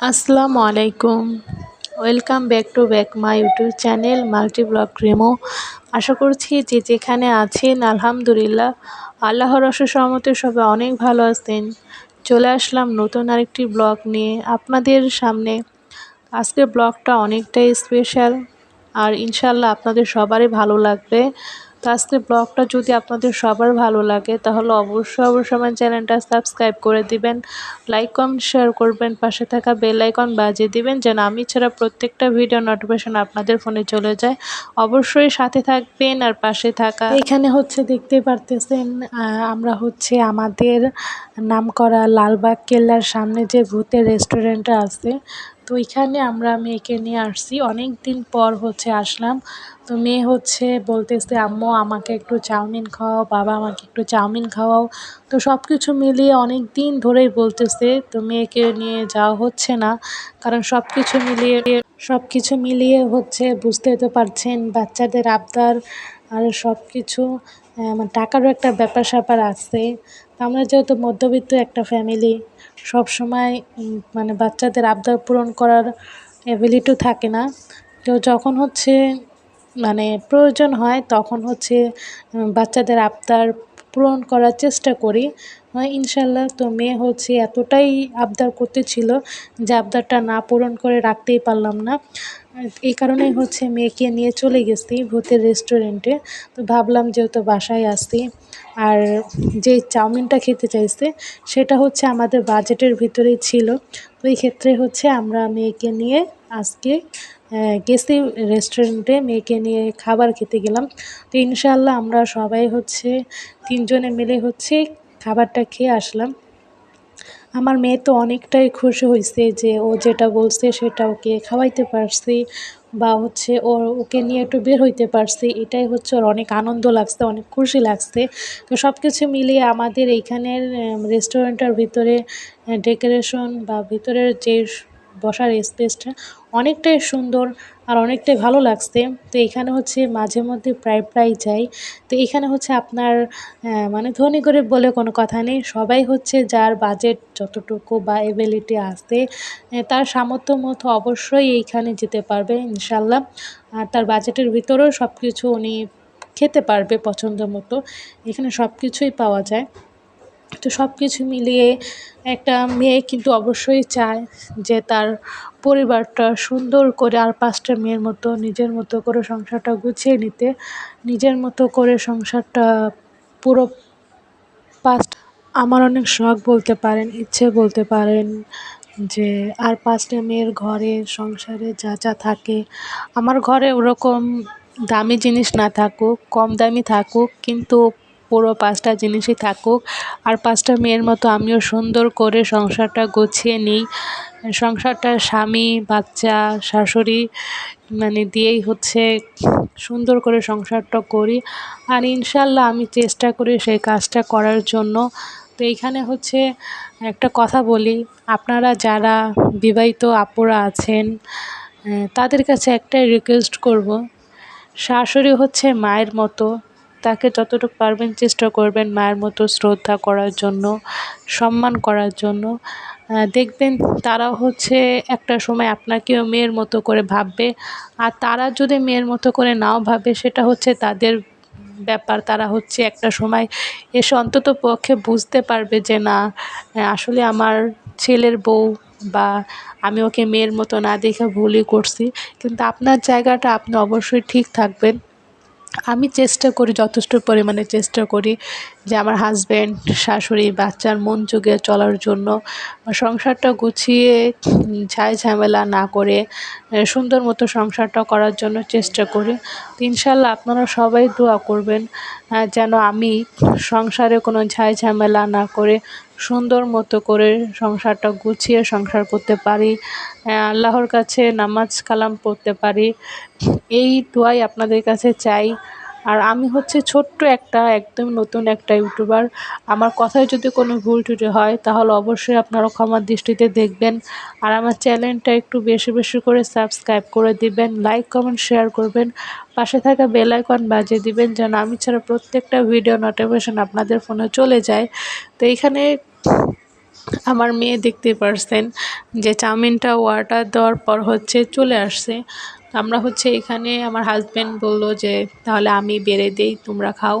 আসসালামু আলাইকুম। Welcome back to back my YouTube channel multi blog Remo আশা করছি যে যেখানে আছেন, আলহামদুলিল্লাহ, আল্লাহর অশেষ সহমতে সবাই অনেক ভালো আছেন। চলে আসলাম নতুন আরেকটি ব্লগ নিয়ে আপনাদের সামনে। আজকের ব্লগটা অনেকটাই স্পেশাল আর ইনশাল্লাহ আপনাদের সবারই ভালো লাগবে। তো আজকের ব্লগটা যদি আপনাদের সবার ভালো লাগে, তাহলে অবশ্যই অবশ্যই আমার চ্যানেলটা সাবস্ক্রাইব করে দিবেন লাইক কমেন্ট শেয়ার করবেন, পাশে থাকা বেল আইকন বাজিয়ে দিবেন, যেন আমি ছাড়া প্রত্যেকটা ভিডিও নোটিফিকেশন আপনাদের ফোনে চলে যায়। অবশ্যই সাথে থাকবেন আর পাশে থাকা এখানে হচ্ছে দেখতে পারতেছেন আমরা হচ্ছে আমাদের নামকরা লালবাগ কেল্লার সামনে যে ভূতের রেস্টুরেন্টটা আছে তো এখানে আমরা মেয়েকে নিয়ে আসছি। অনেক দিন পর হচ্ছে আসলাম। তো মেয়ে হচ্ছে বলতেছে, আম্মু, আমাকে একটু চাউমিন খাওয়াও, বাবা আমাকে একটু চাউমিন খাওয়াও। তো সব কিছু মিলিয়ে অনেক দিন ধরেই বলতেছে, তো মেয়েকে নিয়ে যাওয়া হচ্ছে না। কারণ সব কিছু মিলিয়ে সব কিছু মিলিয়ে হচ্ছে বুঝতে তো পারছেন বাচ্চাদের আবদার আর সব কিছু টাকারও একটা ব্যাপার স্যাপার আছে। আমরা যেহেতু মধ্যবিত্ত একটা ফ্যামিলি সব সময় মানে বাচ্চাদের আবদার পূরণ করার অ্যাবিলিটিও থাকে না। তো যখন হচ্ছে মানে প্রয়োজন হয়, তখন হচ্ছে বাচ্চাদের আবদার পূরণ করার চেষ্টা করি। ইনশাল্লাহ তো মেয়ে হচ্ছে এতটাই আবদার করতেছিল যে আবদারটা না পূরণ করে রাখতেই পারলাম না। এই কারণেই হচ্ছে মেয়েকে নিয়ে চলে গেছি ভূতের রেস্টুরেন্টে। তো ভাবলাম যেহেতু বাসায় আসছি, আর যে চাউমিনটা খেতে চাইছে, সেটা হচ্ছে আমাদের বাজেটের ভিতরেই ছিল। তো এই ক্ষেত্রে হচ্ছে আমরা মেয়েকে নিয়ে আজকে গেছি রেস্টুরেন্টে মেয়েকে নিয়ে খাবার খেতে গেলাম। তো ইনশাল্লাহ আমরা সবাই হচ্ছে তিনজনে মিলে হচ্ছে খাবারটা খেয়ে আসলাম। আমার মেয়ে তো অনেকটাই খুশি হয়েছে যে ও যেটা বলছে সেটা ওকে খাওয়াইতে পারছি বা হচ্ছে ওর ওকে নিয়ে একটু বের হইতে পারছি। এটাই হচ্ছে ওর অনেক আনন্দ লাগছে, অনেক খুশি লাগছে। তো সব কিছু মিলিয়ে আমাদের এইখানের রেস্টুরেন্টের ভিতরে ডেকোরেশন বা ভিতরের যে বসার স্পেসটা অনেকটাই সুন্দর। আর অনেকটাই ভালো লাগছে। তো এখানে হচ্ছে মাঝে মধ্যে প্রায় প্রায় যাই। তো এখানে হচ্ছে আপনার মানে ধনী গরিব বলে কোনো কথা নেই। সবাই হচ্ছে যার বাজেট যতটুকু বা এবিলিটি আছে তার সামর্থ্য মতো অবশ্যই এইখানে যেতে পারবে, ইনশাল্লাহ। আর তার বাজেটের ভিতরেও সব কিছু উনি খেতে পারবে পছন্দ মতো। এখানে সব কিছুই পাওয়া যায়। তো সব কিছু মিলিয়ে একটা মেয়ে কিন্তু অবশ্যই চায় যে তার পরিবারটা সুন্দর করে আর পাঁচটা মেয়ের মতো নিজের মতো করে সংসারটা গুছিয়ে নিতে, নিজের মতো করে সংসারটা পুরো পাঁচ, আমার অনেক শখ বলতে পারেন, ইচ্ছে বলতে পারেন যে আর পাঁচটা মেয়ের ঘরে সংসারে যা যা থাকে, আমার ঘরে ওরকম দামি জিনিস না থাকুক, কম দামি থাকুক, কিন্তু পুরো পাঁচটা জিনিসই থাকুক। আর পাঁচটা মেয়ের মতো আমিও সুন্দর করে সংসারটা গুছিয়ে নিই। সংসারটা স্বামী, বাচ্চা, শাশুড়ি মানে দিয়েই হচ্ছে সুন্দর করে সংসারটা করি। আর ইনশাল্লাহ আমি চেষ্টা করি সেই কাজটা করার জন্য। তো এইখানে হচ্ছে একটা কথা বলি, আপনারা যারা বিবাহিত আপুরা আছেন তাদের কাছে একটাই রিকোয়েস্ট করব, শাশুড়ি হচ্ছে মায়ের মতো। তাকে যতটুকু পারবেন চেষ্টা করবেন মায়ের মতো শ্রদ্ধা করার জন্য, সম্মান করার জন্য। দেখবেন তারাও হচ্ছে একটা সময় আপনাকেও মেয়ের মতো করে ভাববে, আর তারা যদি মেয়ের মতো করে নাও ভাবে, সেটা হচ্ছে তাদের ব্যাপার। তারা হচ্ছে একটা সময় এসে অন্তত পক্ষে বুঝতে পারবে যে, না, আসলে আমার ছেলের বউ বা আমি ওকে মেয়ের মতো না দেখে ভুলই করছি। কিন্তু আপনার জায়গাটা আপনি অবশ্যই ঠিক থাকবেন। আমি চেষ্টা করি, যথেষ্ট পরিমাণে চেষ্টা করি যে আমার হাজব্যান্ড শাশুড়ি, বাচ্চার মন যুগে চলার জন্য সংসারটা গুছিয়ে, ঝাই ঝামেলা না করে সুন্দর মতো সংসারটা করার জন্য চেষ্টা করি। ইনশাল্লাহ আপনারা সবাই দোয়া করবেন যেন আমি সংসারে কোনো ঝাই ঝামেলা না করে সুন্দর মতো করে সংসারটা গুছিয়ে সংসার করতে পারি আল্লাহর কাছে নামাজ কালাম পড়তে পারি। এই দোয়াই আপনাদের কাছে চাই। আর আমি হচ্ছে ছোট্ট একটা, একদম নতুন একটা ইউটিউবার। আমার কথায় যদি কোনো ভুল টুটি হয়, তাহলে অবশ্যই আপনারা ক্ষমার দৃষ্টিতে দেখবেন। আর আমার চ্যানেলটা একটু বেশি বেশি করে সাবস্ক্রাইব করে দিবেন, লাইক, কমেন্ট, শেয়ার করবেন। পাশে থাকা বেল আইকন বাজিয়ে দিবেন, যেন আমি ছাড়া প্রত্যেকটা ভিডিও নোটিফিকেশন আপনাদের ফোনে চলে যায়। তো এইখানে আমার মেয়ে দেখতে পারছেন যে চাউমিনটা অর্ডার দেওয়ার পর হচ্ছে চলে আসছে। আমরা হচ্ছে এখানে আমার হাজব্যান্ড বলল যে, তাহলে আমি বেড়ে দেই, তোমরা খাও।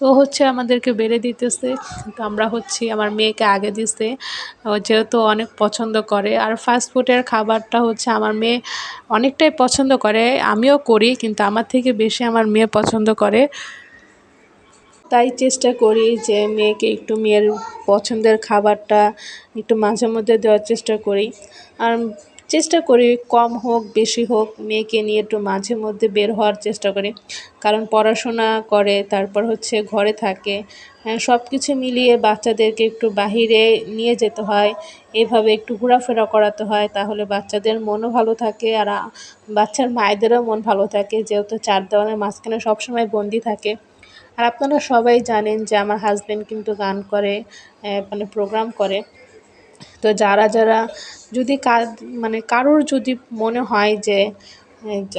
তো হচ্ছে আমাদেরকে বেড়ে দিতেছে। তো আমরা হচ্ছে আমার মেয়েকে আগে দিতে যেহেতু অনেক পছন্দ করে। আর ফাস্ট ফুডের খাবারটা হচ্ছে আমার মেয়ে অনেকটাই পছন্দ করে। আমিও করি, কিন্তু আমার থেকে বেশি আমার মেয়ে পছন্দ করে। তাই চেষ্টা করি যে মেয়েকে একটু মেয়ের পছন্দের খাবারটা একটু মাঝে মধ্যে দেওয়ার চেষ্টা করি। আর চেষ্টা করি কম হোক, বেশি হোক, মেয়েকে নিয়ে একটু মাঝে মধ্যে বের হওয়ার চেষ্টা করি। কারণ পড়াশোনা করে, তারপর হচ্ছে ঘরে থাকে হ্যাঁ সব কিছু মিলিয়ে বাচ্চাদেরকে একটু বাহিরে নিয়ে যেতে হয়, এভাবে একটু ঘোরাফেরা করাতে হয়, তাহলে বাচ্চাদের মনও ভালো থাকে আর বাচ্চার মায়েদেরও মন ভালো থাকে, যেহেতু চার দেওয়ালের মাঝখানে সবসময় বন্দি থাকে। আর আপনারা সবাই জানেন যে আমার হাজব্যান্ড কিন্তু গান করে মানে প্রোগ্রাম করে। তো যারা যারা যদি মানে কারোর যদি মনে হয় যে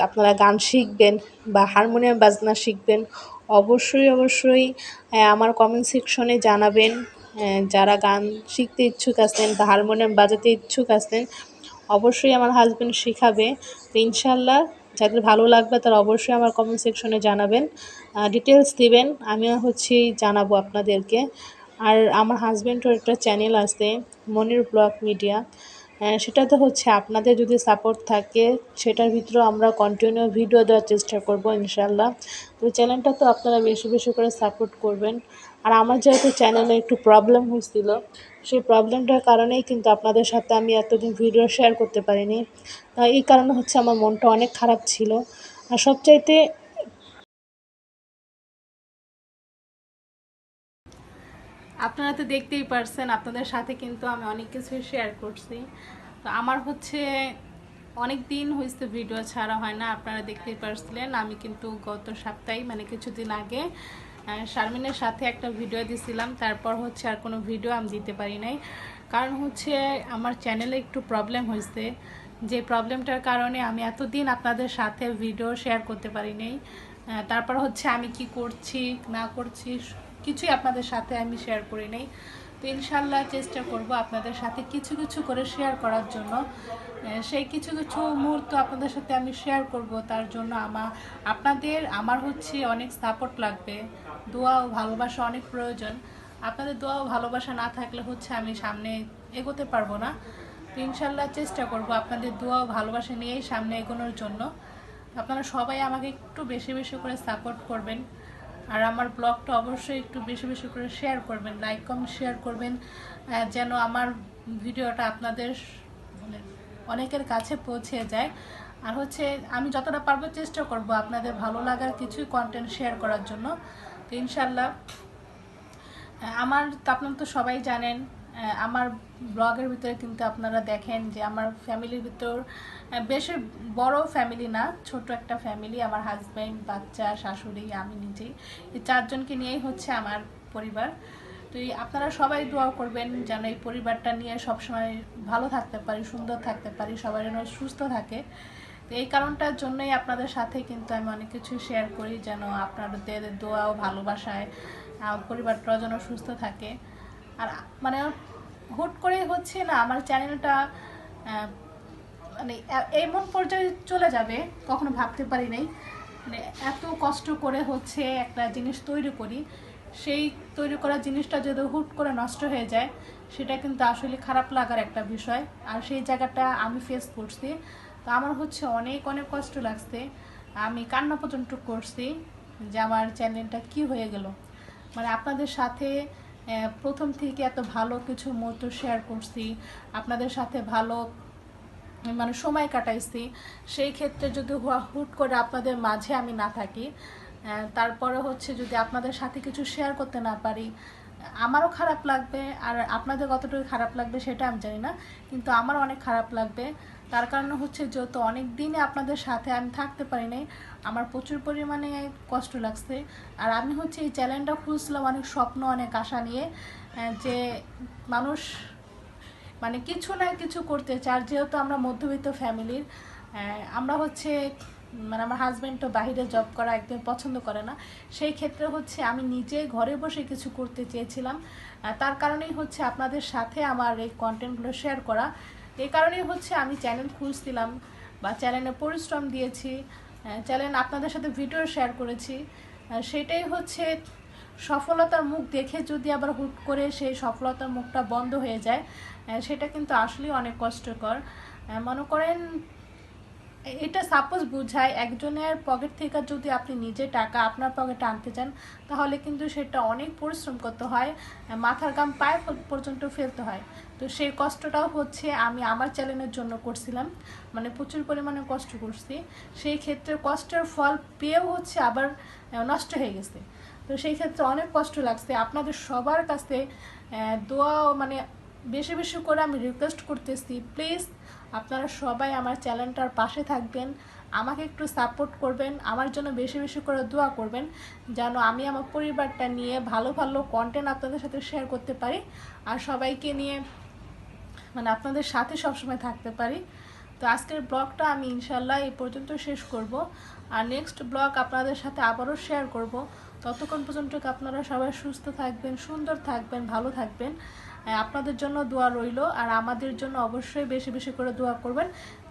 আপনারা গান শিখবেন বা হারমোনিয়াম বাজনা শিখবেন, অবশ্যই অবশ্যই আমার কমেন্ট সেকশনে জানাবেন। যারা গান শিখতে ইচ্ছুক আছেন বা হারমোনিয়াম বাজাতে ইচ্ছুক আছেন, অবশ্যই আমার হাজব্যান্ড শেখাবে। ইনশাল্লাহ যাদের ভালো লাগবে তারা অবশ্যই আমার কমেন্ট সেকশনে জানাবেন। ডিটেলস দিবেন, আমিও হচ্ছে জানাব আপনাদেরকে। আর আমার হাজব্যান্ডও একটা চ্যানেল আছে, মনির ব্লগ মিডিয়া। সেটাতে হচ্ছে। আপনাদের যদি সাপোর্ট থাকে, সেটার ভিতরেও আমরা কন্টিনিউ ভিডিও দেওয়ার চেষ্টা করব ইনশাল্লাহ তো চ্যানেলটা তো আপনারা বেশি বেশি করে সাপোর্ট করবেন। আর আমার যেহেতু চ্যানেলে একটু প্রবলেম হয়েছিল, সেই প্রবলেমটার কারণেই কিন্তু আপনাদের সাথে আমি এতদিন ভিডিও শেয়ার করতে পারিনি। এই কারণে হচ্ছে আমার মনটা অনেক খারাপ ছিল। আর সবচাইতে আপনারা তো দেখতেই পারছেন, আপনাদের সাথে কিন্তু আমি অনেক কিছুই শেয়ার করছি। তো আমার হচ্ছে অনেক দিন হয়েছে ভিডিও ছাড়া হয় না, আপনারা দেখতেই পারছিলেন। আমি কিন্তু গত সপ্তাহে মানে কিছুদিন আগে শারমিনের সাথে একটা ভিডিও দিছিলাম, তারপর হচ্ছে আর কোনো ভিডিও আমি দিতে পারি নাই। কারণ হচ্ছে আমার চ্যানেলে একটু প্রবলেম হয়েছে যে প্রবলেমটার কারণে আমি এতদিন আপনাদের সাথে ভিডিও শেয়ার করতে পারি নাই। তারপর হচ্ছে আমি কি করছি, না করছি কিছুই আপনাদের সাথে আমি শেয়ার করি নাই। তো ইনশাল্লাহ চেষ্টা করব আপনাদের সাথে কিছু কিছু করে শেয়ার করার জন্য। সেই কিছু কিছু মুহূর্ত আপনাদের সাথে আমি শেয়ার করব, তার জন্য আমার আপনাদের, আমার হচ্ছে অনেক সাপোর্ট লাগবে। দোয়া ও ভালোবাসা অনেক প্রয়োজন। আপনাদের দোয়া ও ভালোবাসা না থাকলে হচ্ছে আমি সামনে এগোতে পারব না। তো ইনশাল্লাহ চেষ্টা করব আপনাদের দোয়া ও ভালোবাসা নিয়েই সামনে এগোনোর জন্য। আপনারা সবাই আমাকে একটু বেশি বেশি করে সাপোর্ট করবেন। আর আমার ব্লগটা অবশ্যই একটু বেশি বেশি করে শেয়ার করবেন লাইক কম শেয়ার করবেন যেন আমার ভিডিওটা আপনাদের মানে অনেকের কাছে পৌঁছে যায়। আর হচ্ছে আমি যতটা পারব চেষ্টা করব আপনাদের ভালো লাগার কিছুই কন্টেন্ট শেয়ার করার জন্য। তো ইনশাল্লাহ আমার, তো আপনার তো সবাই জানেন আমার ব্লগের ভিতরে কিন্তু আপনারা দেখেন যে আমার ফ্যামিলির ভিতর বেশ বড় ফ্যামিলি না, ছোট একটা ফ্যামিলি, আমার হাজব্যান্ড বাচ্চা, শাশুড়ি, আমি নিজেই। এই চারজনকে নিয়েই হচ্ছে আমার পরিবার। তো আপনারা সবাই দোয়া করবেন যেন এই পরিবারটা নিয়ে সবসময় ভালো থাকতে পারি, সুন্দর থাকতে পারি, সবাই যেন সুস্থ থাকে। তো এই কারণটার জন্যই আপনাদের সাথে কিন্তু আমি অনেক কিছু শেয়ার করি যেন আপনাদের দোয়া ও ভালোবাসায় পরিবারটাও যেন সুস্থ থাকে। আর মানে হুট করে হচ্ছে না, আমার চ্যানেলটা মানে এমন পর্যায়ে চলে যাবে, কখনো ভাবতে পারি নাই। মানে এত কষ্ট করে হচ্ছে একটা জিনিস তৈরি করি, সেই তৈরি করা জিনিসটা যদি হুট করে নষ্ট হয়ে যায়, সেটা কিন্তু আসলে খারাপ লাগার একটা বিষয়। আর সেই জায়গাটা আমি ফেস করছি, তো আমার হচ্ছে অনেক অনেক কষ্ট লাগছে। আমি কান্না পর্যন্ত করছি যে আমার চ্যানেলটা কি হয়ে গেল। মানে আপনাদের সাথে প্রথম থেকে এত ভালো কিছু মুহূর্ত শেয়ার করছি, আপনাদের সাথে ভালো মানে সময় কাটাইছি। সেই ক্ষেত্রে যদি হুট করে আপনাদের মাঝে আমি না থাকি তারপরে হচ্ছে যদি আপনাদের সাথে কিছু শেয়ার করতে না পারি, আমারও খারাপ লাগবে, আর আপনাদের কতটুকু খারাপ লাগবে সেটা আমি জানি না, কিন্তু আমার অনেক খারাপ লাগবে। তার কারণে হচ্ছে যেহেতু অনেক দিনে আপনাদের সাথে আমি থাকতে পারি নাই। আমার প্রচুর পরিমাণে কষ্ট লাগছে। আর আমি হচ্ছে এই চ্যানেলটা খুঁজছিলাম অনেক স্বপ্ন, অনেক আশা নিয়ে যে মানুষ মানে কিছু না কিছু করতে চার যেহেতু আমরা মধ্যবিত্ত ফ্যামিলির আমরা হচ্ছে মানে আমার হাজব্যান্ড তো বাহিরে জব করা একদম পছন্দ করে না। সেই ক্ষেত্রে হচ্ছে আমি নিজে ঘরে বসে কিছু করতে চেয়েছিলাম। তার কারণেই হচ্ছে আপনাদের সাথে আমার এই কন্টেন্টগুলো শেয়ার করা। এই কারণেই হচ্ছে আমি চ্যানেল খুঁজছিলাম বা চ্যানেলে পরিশ্রম দিয়েছি চ্যানেল আপনাদের সাথে ভিডিও শেয়ার করেছি সেটাই হচ্ছে সফলতার মুখ দেখে যদি আবার হুট করে সেই সফলতার মুখটা বন্ধ হয়ে যায় সেটা কিন্তু আসলেই অনেক কষ্টকর। মনে করেন এটা সাপোজ বুঝায় একজনের পকেট থেকে যদি আপনি নিজে টাকা আপনার পকেটে আনতে চান, তাহলে কিন্তু সেটা অনেক পরিশ্রম করতে হয়, মাথার গাম পায়ে পর্যন্ত ফেলতে হয়। তো সেই কষ্টটাও হচ্ছে আমি আমার চ্যানেলের জন্য করছিলাম মানে প্রচুর পরিমাণে কষ্ট করছি। সেই ক্ষেত্রে কষ্টের ফল পেয়েও হচ্ছে আবার নষ্ট হয়ে গেছে। তো সেই ক্ষেত্রে অনেক কষ্ট লাগছে। আপনাদের সবার কাছে দোয়া মানে বেশি বেশি করে আমি রিকোয়েস্ট করতেছি। প্লিজ আপনারা সবাই আমার চ্যানেলটার পাশে থাকবেন। আমাকে একটু সাপোর্ট করবেন, আমার জন্য বেশি বেশি করে দোয়া করবেন, যেন আমি আমার পরিবারটা নিয়ে ভালো ভালো কন্টেন্ট আপনাদের সাথে শেয়ার করতে পারি আর সবাইকে নিয়ে মানে আপনাদের সাথে সবসময় থাকতে পারি। তো আজকের ব্লগটা আমি ইনশাল্লাহ এই পর্যন্ত শেষ করব। আর নেক্সট ব্লগ আপনাদের সাথে আবারও শেয়ার করব। ততক্ষণ পর্যন্ত আপনারা সবাই সুস্থ থাকবেন, সুন্দর থাকবেন, ভালো থাকবেন? আপনাদের জন্য দোয়া রইল, আর আমাদের জন্য অবশ্যই বেশি বেশি করে দোয়া করবেন,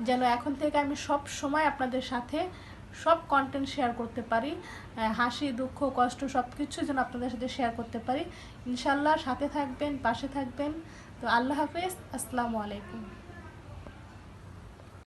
যেন এখন থেকে আমি সব সময় আপনাদের সাথে সব কন্টেন্ট শেয়ার করতে পারি হাসি, দুঃখ, কষ্ট সব কিছু যেন আপনাদের সাথে শেয়ার করতে পারি। ইনশাল্লাহ সাথে থাকবেন, পাশে থাকবেন। তো আল্লাহ হাফেজ, আসসালামু আলাইকুম।